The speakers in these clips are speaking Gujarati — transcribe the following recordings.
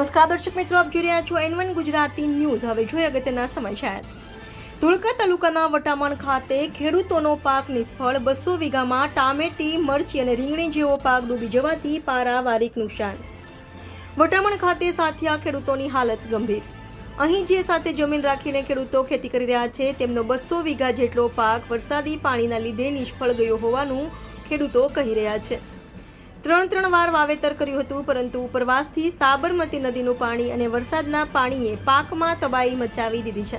નમસ્કાર, દર્શક મિત્રો, આપ જોઈ રહ્યા છો એન વન ગુજરાતી ન્યૂઝ. હવે જોઈએ અગત્યના સમાચાર. ધોળકા તાલુકાના વટામણ ખાતે ખેડૂતોનો પાક નિષ્ફળ. બસો વીઘામાં ટામેટી, મરચી અને રીંગણી જેવો પાક ડૂબી જવાથી પારાવારિક નુકસાન. વટામણ ખાતે સાથિયા ખેડૂતોની હાલત ગંભીર. અહીં જે સાથે જમીન રાખીને ખેડૂતો ખેતી કરી રહ્યા છે, તેમનો બસો વીઘા જેટલો પાક વરસાદી પાણીના લીધે નિષ્ફળ ગયો હોવાનું ખેડૂતો કહી રહ્યા છે. ત્રણ ત્રણ વાર વાવેતર કર્યું હતું, પરંતુ ઉપરવાસથી સાબરમતી નદીનું પાણી અને વરસાદના પાણીએ પાકમાં તબાહી મચાવી દીધી છે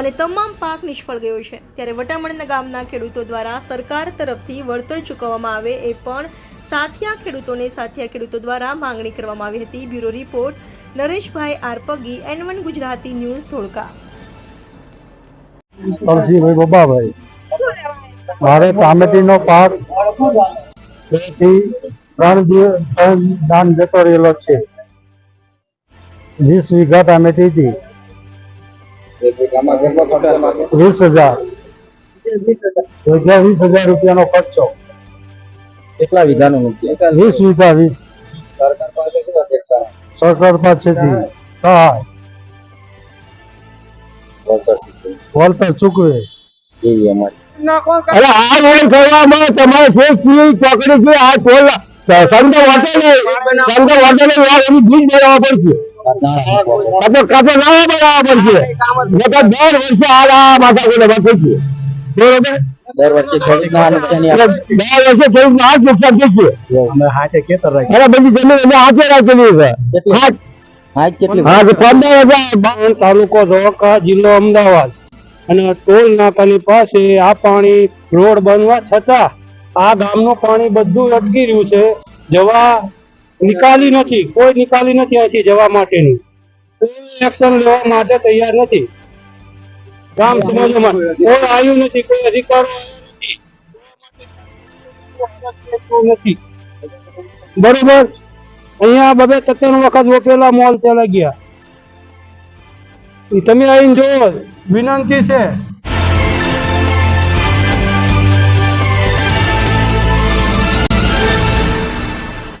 અને તમામ પાક નિષ્ફળ ગયો છે. ત્યારે વટામણના ગામના ખેડૂતો દ્વારા સરકાર તરફથી વળતર ચૂકવવામાં આવે એ પણ સાથિયા ખેડૂતોને સાથિયા ખેડૂતો દ્વારા માંગણી કરવામાં આવી હતી. Bureau report, Nareshbhai Arpagi N one Gujarati news Dholka. Talsibhai Bababhai, મારે પાક ત્રણ દાન જતો રહેલો છે. વીસ વીઘા ટામેટી હતી વીસ હજાર. વીસ હજાર રૂપિયાનો ખર્ચો. કેટલા વીઘાનું વીસ વીઘા વીસ. સરકાર પાસે શું અપેક્ષા સરકાર પાસેથી સહાય. વળતર ચૂકવે. એવી અમારી. અરે આ રોડ કરવામાં તમારે ફેર પી પકડી છે આ ટોલ સંઘ હોટલે સંઘ હોટલે એની બીજ બનાવવા પડશે. કાતો કાતો નવા બનાવવા પડશે. નકર દર વર્ષે આ આ માથા કોને બચે છે બરોબર? દર વર્ષે ખેડૂતના આ નુકસાની દર વર્ષે ખેડૂત આ નુકસાન થશે અરે બધી જમીન અમે હાથે રાખેલી છે. હાથ કેટલી હા તો પંદર હજાર. તાલુકો ધોળકા જિલ્લો અમદાવાદ. અને ટોલ નાકાની પાસે આ પાણી રોડ બનવા છતાં આ ગામનું પાણી બધું અટકી રહ્યું છે. જવા નિકાલી નથી. કોઈ નિકાલી નથી અહીંથી જવા માટેની. કોઈ એક્શન લેવા માટે તૈયાર નથી. ગામ સમાજમાં કોઈ આવ્યું નથી, કોઈ અધિકારો નથી. બરોબર? અહીંયા બબે ત્રણ વખત વપેલા મોલ ચાલા ગયા. તમે આવીને જોવો વિનંતી છે.